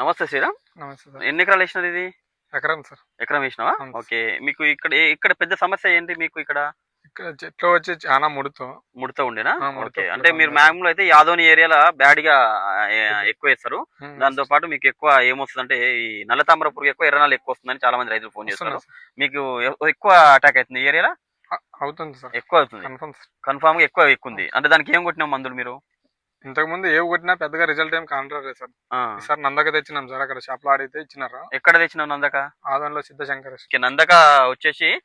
నమస్తే శ్రీరామ్. నమస్తే సార్. ఎన్ని ఎకరాలు వేసినారు ఇది? ఎకరం సార్. ఎకరం వేసినావా. ఓకే. మీకు ఇక్కడ ఇక్కడ పెద్ద సమస్య ఏంటి మీకు ఇక్కడ? ఇక్కడ చెట్లు వచ్చి చాలా ముడుతో. ముడత ఉండేనా? ఓకే. అంటే మీరు. మ్యాక్సిమం అయితే యాదోని ఏరియాలో బ్యాడ్గా ఎక్కువ వేస్తారు. దాంతో పాటు మీకు ఎక్కువ ఏమొస్తుందంటే ఈ నల్ల తామర పురుగు ఎక్కువ ఎర్రనాలు ఎక్కువ వస్తుందని చాలా మంది రైతులు ఫోన్ చేస్తారు. మీకు ఎక్కువ అటాక్ అవుతుంది ఈ ఏరియాలో? అవుతుంది సార్. ఎక్కువ అవుతుంది. కన్ఫర్మ్గా ఎక్కువ ఎక్కువ ఉంది. అంటే దానికి ఏం కొట్టినాం మందులు మీరు? ఇంతకు ముందు ఏ కొట్టినా పెద్దగా రిజల్ట్ ఏం కాంట్రారే సార్. ఆ. ఈసారి నందక తెచ్చినాం సార్ అక్కడ షాప్లో అడిగితే ఇచ్చినారు? ఎక్కడ తెచ్చినావు నందక? ఆదంలో సిద్ధశంకర్ నందక వచ్చేసి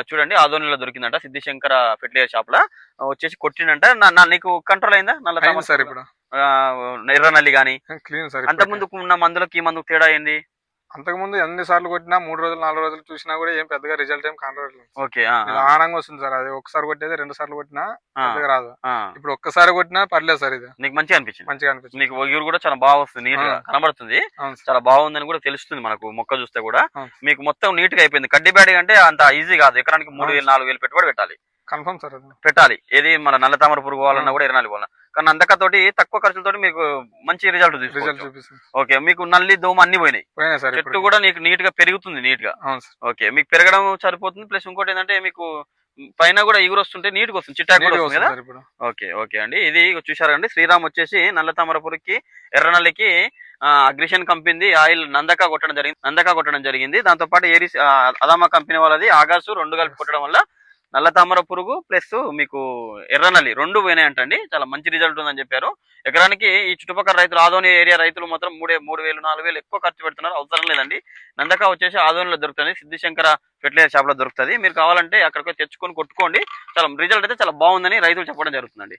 చూడండి ఆదోనిలో దొరికిందంట సిద్ధిశంకర ఫెర్టిలైజర్ షాప్ లా. వచ్చేసి కొట్టిండంట. నా- నీకు కంట్రోల్ అయిందా? నల్ల సార్? ఇప్పుడు. ఆ, ఎర్రనల్లి గాని. క్లీన్ సార్ అంత ఇప్పటికే. ముందుకు ఉన్న మందులకి ఈ మందుకు తేడా ఏంది? అంతకు ముందు ఎన్ని సార్లు కొట్టినా మూడు రోజులు నాలుగు రోజులు చూసినా కూడా ఏం పెద్దగా రిజల్ట్ ఏం కాంట్రాలేదు ఓకే ఆనంగా వస్తుంది సార్. అది ఒకసారి కొట్టేది రెండు సార్లు కొట్టినా పెద్దగా రాదు. ఇప్పుడు ఒక్కసారి కొట్టినా పర్లేదు సార్ ఇది. నీకు మంచిగా అనిపించింది? మంచిగా అనిపిస్తుంది నీకు ఒగిరు కూడా చాలా బాగా వస్తుంది నీట్. కనబడుతుంది. చాలా బాగుందని కూడా తెలుస్తుంది మనకు మొక్క చూస్తే కూడా. మీకు మొత్తం నీట్గా అయిపోయింది. కడ్డీ బ్యాడీ అంటే అంత ఈజీ కాదు. ఎకరానికి మూడు వేలు నాలుగు వేలు పెట్టుబడి పెట్టాలి. కన్ఫర్మ్ సార్ పెట్టాలి. ఏది మన నల్ల తామర పురుగు పోవాలన్నా కూడా ఎర్రనాలి పోవాలన్నా కానీ అందకతోటి తక్కువ ఖర్చులతోటి మీకు మంచి రిజల్ట్ ఓకే మీకు నల్లి దోమ అన్ని పోయినాయి. చెట్టు కూడా నీకు నీట్గా పెరుగుతుంది నీట్గా ఓకే మీకు పెరగడం సరిపోతుంది ప్లస్ ఇంకోటి ఏంటంటే మీకు పైన కూడా ఎగురు వస్తుంటే నీట్ వస్తుంది చిట్టాకు కూడా వస్తుంది కదా? ఓకే ఓకే అండి. ఇది చూసారా అండి శ్రీరామ్ వచ్చేసి నల్ల తామరపురికి ఎర్రనల్లికి అగ్రిషన్ కంపెనీ ఆయిల్ నందక కొట్టడం జరిగింది నందక కొట్టడం జరిగింది. దాంతో పాటు ఏరిస్ ఆ, అదామా కంపెనీ వాళ్ళది ఆగాసు రెండు కలిపి కొట్టడం వల్ల నల్ల తామర పురుగు ప్లస్ మీకు ఎర్రనల్లి రెండు పోయినాయంటండి. చాలా మంచి రిజల్ట్ ఉందని చెప్పారు. ఎకరానికి ఈ చుట్టుపక్కల రైతులు ఆదోని ఏరియా రైతులు మాత్రం మూడే మూడు వేలు నాలుగు వేలు ఎక్కువ ఖర్చు పెడుతున్నారు. అవసరం లేదండి. నందక వచ్చేసి ఆదోనిలో దొరుకుతుంది. సిద్ధిశంకర ఫెర్టిలైజర్ షాప్లో దొరుకుతుంది. మీరు కావాలంటే అక్కడికి తెచ్చుకొని కొట్టుకోండి. చాలా రిజల్ట్ అయితే చాలా బాగుందని రైతులు చెప్పడం జరుగుతుందండి.